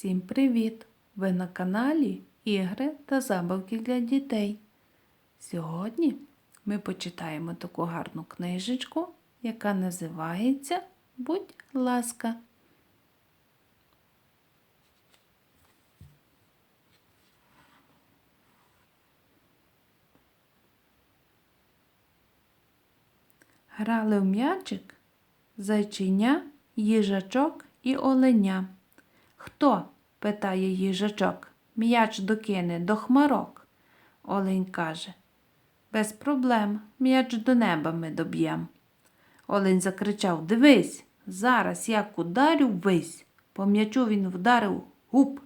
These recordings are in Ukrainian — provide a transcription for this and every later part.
Всім привіт! Ви на каналі Ігри та забавки для дітей. Сьогодні ми почитаємо таку гарну книжечку, яка називається Будь ласка. Грали в м'ячик зайчиня, їжачок і оленя. Хто? питає їжачок. М'яч докине до хмарок. Олень каже. Без проблем, м'яч до неба ми доб'єм. Олень закричав Дивись, зараз як ударю вись. По м'ячу він вдарив гуп.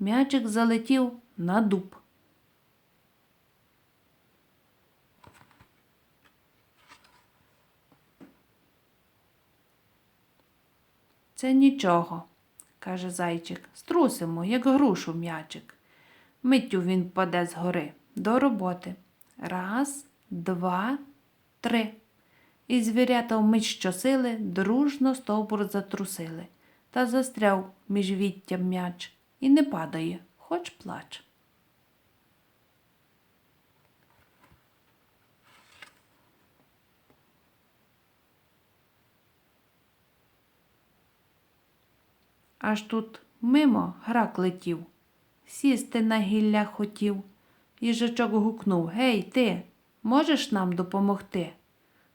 М'ячик залетів на дуб. Це нічого, каже зайчик, струсимо, як грушу м'ячик. Миттю він паде з гори до роботи. Раз, два, три. І звірята вмить щосили дружно стовбур затрусили та застряв між віттям м'яч і не падає, хоч плач. Аж тут мимо грак летів, сісти на гілля хотів. Їжачок гукнув Гей, ти, можеш нам допомогти?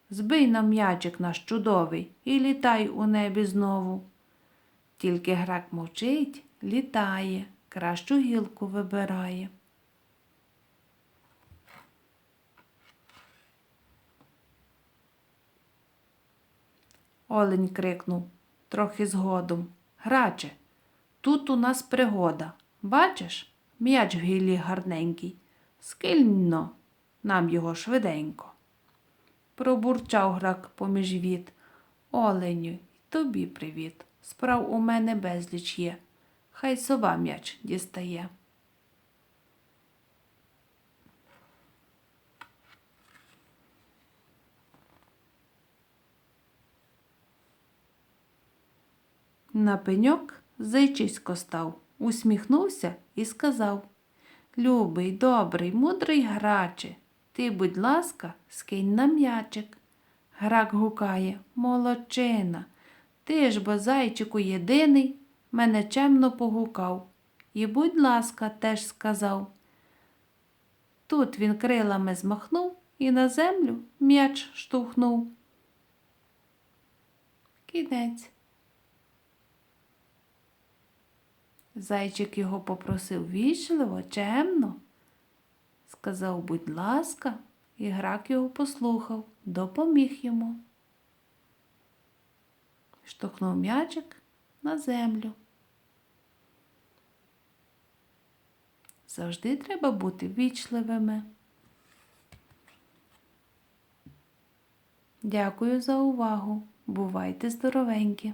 Збий нам м'ячик наш чудовий і літай у небі знову. Тільки грак мовчить, літає, кращу гілку вибирає. Олень крикнув трохи згодом. Граче, тут у нас пригода. Бачиш, м'яч в гілі гарненький. Скильно нам його швиденько. Пробурчав грак поміж віт. Оленю, тобі привіт. Справ у мене безліч є. Хай сова м'яч дістає. На пеньок зайчисько став, усміхнувся і сказав Любий, добрий, мудрий граче, ти, будь ласка, скинь на м'ячик. Грак гукає Молодчина, ти ж бо зайчику єдиний, мене чемно погукав. І, будь ласка, теж сказав. Тут він крилами змахнув і на землю м'яч штовхнув. Кінець. Зайчик його попросив вічливо, чемно. Сказав, будь ласка, і грак його послухав, допоміг йому. Штовхнув м'ячик на землю. Завжди треба бути вічливими. Дякую за увагу. Бувайте здоровенькі!